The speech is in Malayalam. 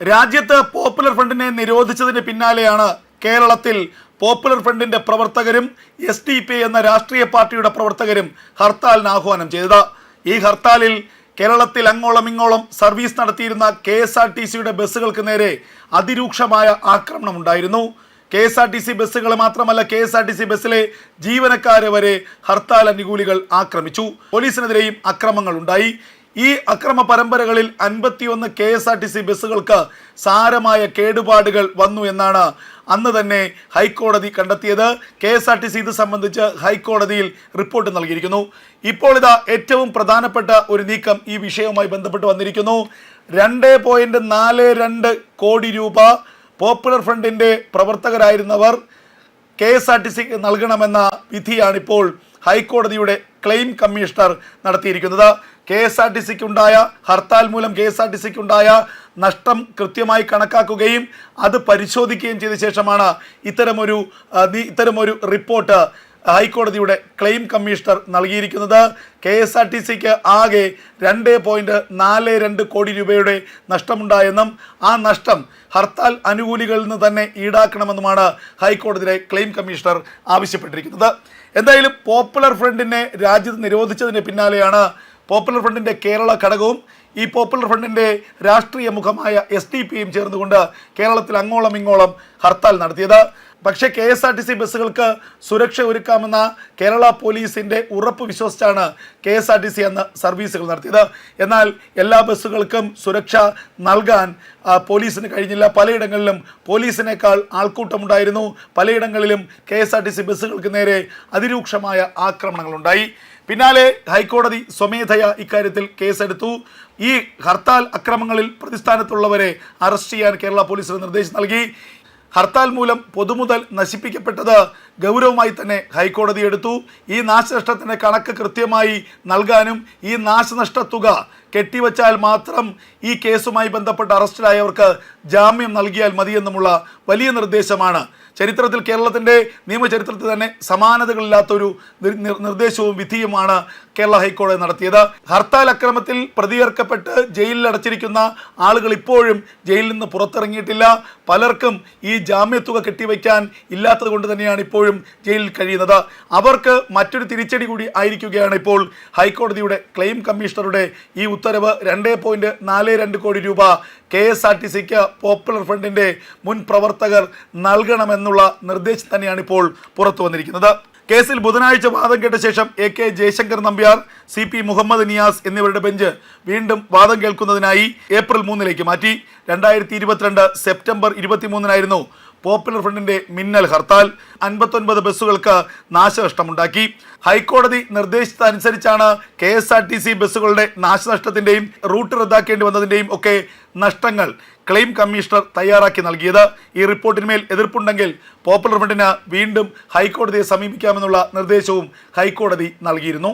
രാജ്യത്ത് പോപ്പുലർ ഫ്രണ്ടിനെ നിരോധിച്ചതിന് പിന്നാലെയാണ് കേരളത്തിൽ പോപ്പുലർ ഫ്രണ്ടിന്റെ പ്രവർത്തകരും എസ് ഡി പി എന്ന രാഷ്ട്രീയ പാർട്ടിയുടെ പ്രവർത്തകരും ഹർത്താലിന് ആഹ്വാനം ചെയ്തത്. ഈ ഹർത്താലിൽ കേരളത്തിൽ അങ്ങോളം ഇങ്ങോളം സർവീസ് നടത്തിയിരുന്ന കെ എസ് ആർ ടി സിയുടെ ബസ്സുകൾക്ക് നേരെ അതിരൂക്ഷമായ ആക്രമണം ഉണ്ടായിരുന്നു. K S R T C ബസ്സുകൾ മാത്രമല്ല K S R T C ബസ്സിലെ ജീവനക്കാരെ വരെ ഹർത്താൽ അനുകൂലികൾ ആക്രമിച്ചു. പോലീസിനെതിരെയും അക്രമങ്ങൾ ഉണ്ടായി. ഈ അക്രമ പരമ്പരകളിൽ അൻപത്തിയൊന്ന് K S R T C ബസ്സുകൾക്ക് സാരമായ കേടുപാടുകൾ വന്നു എന്നാണ് അന്ന് തന്നെ ഹൈക്കോടതി കണ്ടെത്തിയത്. K S R T C ഇത് സംബന്ധിച്ച് ഹൈക്കോടതിയിൽ റിപ്പോർട്ട് നൽകിയിരിക്കുന്നു. ഇപ്പോൾ ഇതാ ഏറ്റവും പ്രധാനപ്പെട്ട ഒരു നീക്കം ഈ വിഷയവുമായി ബന്ധപ്പെട്ട് വന്നിരിക്കുന്നു. രണ്ട് പോയിന്റ് നാല് രണ്ട് കോടി രൂപ പോപ്പുലർ ഫ്രണ്ടിന്റെ പ്രവർത്തകരായിരുന്നവർ കെ എസ് ആർ ടി സിക്ക് നൽകണമെന്ന വിധിയാണിപ്പോൾ ഹൈക്കോടതിയുടെ ക്ലെയിം കമ്മീഷണർ നടത്തിയിരിക്കുന്നത്. കെ എസ് ആർ ടി സിക്ക് ഉണ്ടായ ഹർത്താൽ മൂലം കെ എസ് ആർ ടി സിക്ക് ഉണ്ടായ നഷ്ടം കൃത്യമായി കണക്കാക്കുകയും അത് പരിശോധിക്കുകയും ചെയ്ത ശേഷമാണ് ഇത്തരമൊരു ഇത്തരമൊരു റിപ്പോർട്ട് ഹൈക്കോടതിയുടെ ക്ലെയിം കമ്മീഷണർ നൽകിയിരിക്കുന്നത്. കെ എസ് ആർ ടി സിക്ക് ആകെ രണ്ട് പോയിന്റ് നാല് രണ്ട് കോടി രൂപയുടെ നഷ്ടമുണ്ടായെന്നും ആ നഷ്ടം ഹർത്താൽ അനുകൂലികളിൽ നിന്ന് തന്നെ ഈടാക്കണമെന്നുമാണ് ഹൈക്കോടതിയിലെ ക്ലെയിം കമ്മീഷണർ ആവശ്യപ്പെട്ടിരിക്കുന്നത്. എന്തായാലും പോപ്പുലർ ഫ്രണ്ടിനെ രാജ്യത്ത് നിരോധിച്ചതിന് പിന്നാലെയാണ് പോപ്പുലർ ഫ്രണ്ടിന്റെ കേരള ഘടകവും ഈ പോപ്പുലർ ഫ്രണ്ടിന്റെ രാഷ്ട്രീയ മുഖമായ എസ് ഡി പിയും ചേർന്നുകൊണ്ട് കേരളത്തിൽ അങ്ങോളം ഇങ്ങോളം ഹർത്താൽ നടത്തിയത്. പക്ഷേ K S R T C ബസ്സുകൾക്ക് സുരക്ഷ ഒരുക്കാമെന്ന കേരള പോലീസിന്റെ ഉറപ്പ് വിശ്വസിച്ചാണ് K S R T C എന്ന സർവീസുകൾ നടത്തിയത്. എന്നാൽ എല്ലാ ബസ്സുകൾക്കും സുരക്ഷ നൽകാൻ പോലീസിന് കഴിഞ്ഞില്ല. പലയിടങ്ങളിലും പോലീസിനേക്കാൾ ആൾക്കൂട്ടമുണ്ടായിരുന്നു. പലയിടങ്ങളിലും K S R T C ബസ്സുകൾക്ക് നേരെ അതിരൂക്ഷമായ ആക്രമണങ്ങളുണ്ടായി. പിന്നാലെ ഹൈക്കോടതി സ്വമേധയ ഇക്കാര്യത്തിൽ കേസെടുത്തു. ഈ ഹർത്താൽ അക്രമങ്ങളിൽ പ്രതിസ്ഥാനത്തുള്ളവരെ അറസ്റ്റ് ചെയ്യാൻ കേരള പോലീസിന് നിർദ്ദേശം നൽകി. ഹർത്താൽ മൂലം പൊതുമുതൽ നശിപ്പിക്കപ്പെട്ടത് ഗൗരവമായി തന്നെ ഹൈക്കോടതി എടുത്തു. ഈ നാശനഷ്ടത്തിന്റെ കണക്ക് കൃത്യമായി നൽകാനും ഈ നാശനഷ്ട തുക കെട്ടിവച്ചാൽ മാത്രം ഈ കേസുമായി ബന്ധപ്പെട്ട് അറസ്റ്റിലായവർക്ക് ജാമ്യം നൽകിയാൽ മതിയെന്നുമുള്ള വലിയ നിർദ്ദേശമാണ്. ചരിത്രത്തിൽ കേരളത്തിന്റെ നിയമചരിത്രത്തിൽ തന്നെ സമാനതകളില്ലാത്തൊരു നിർ- നിർ- നിർദ്ദേശവും വിധിയുമാണ് കേരള ഹൈക്കോടതി നടത്തിയത്. ഹർത്താൽ അക്രമത്തിൽ പ്രതിയേർക്കപ്പെട്ട് ജയിലിൽ അടച്ചിരിക്കുന്ന ആളുകൾ ഇപ്പോഴും ജയിലിൽ നിന്ന് പുറത്തിറങ്ങിയിട്ടില്ല. പലർക്കും ഈ ജാമ്യത്തുക കെട്ടിവയ്ക്കാൻ ഇല്ലാത്തത് കൊണ്ട് തന്നെയാണ് ഇപ്പോഴും ജയിലിൽ കഴിയുന്നത്. അവർക്ക് മറ്റൊരു തിരിച്ചടി കൂടി ആയിരിക്കുകയാണ് ഇപ്പോൾ ഹൈക്കോടതിയുടെ ക്ലെയിം കമ്മീഷണറുടെ ഈ ഉത്തരവ്. രണ്ട് പോയിന്റ് നാല് രണ്ട് കോടി രൂപ കെ എസ് ആർ ടി സിക്ക് പോപ്പുലർ ഫ്രണ്ടിന്റെ മുൻ പ്രവർത്തകർ നൽകണമെന്നുള്ള നിർദ്ദേശം തന്നെയാണ് ഇപ്പോൾ പുറത്തു വന്നിരിക്കുന്നത്. കേസിൽ ബുധനാഴ്ച വാദം കേട്ട ശേഷം A K Jayashankar Nambiar C P Muhammad Niyas എന്നിവരുടെ ബെഞ്ച് വീണ്ടും വാദം കേൾക്കുന്നതിനായി ഏപ്രിൽ മൂന്നിലേക്ക് മാറ്റി. രണ്ടായിരത്തി ഇരുപത്തിരണ്ട് സെപ്റ്റംബർ ഇരുപത്തിമൂന്നിനായിരുന്നു പോപ്പുലർ ഫ്രണ്ടിന്റെ മിന്നൽ ഹർത്താൽ അൻപത്തൊൻപത് ബസ്സുകൾക്ക് നാശനഷ്ടമുണ്ടാക്കി. ഹൈക്കോടതി നിർദ്ദേശിച്ചതനുസരിച്ചാണ് K S R T C ബസ്സുകളുടെ നാശനഷ്ടത്തിന്റെയും റൂട്ട് റദ്ദാക്കേണ്ടി വന്നതിന്റെയും ഒക്കെ നഷ്ടങ്ങൾ ക്ലെയിം കമ്മീഷണർ തയ്യാറാക്കി നൽകിയത്. ഈ റിപ്പോർട്ടിന്മേൽ എതിർപ്പുണ്ടെങ്കിൽ പോപ്പുലർ ഫ്രണ്ടിന് വീണ്ടും ഹൈക്കോടതിയെ സമീപിക്കാമെന്നുള്ള നിർദ്ദേശവും ഹൈക്കോടതി നൽകിയിരുന്നു.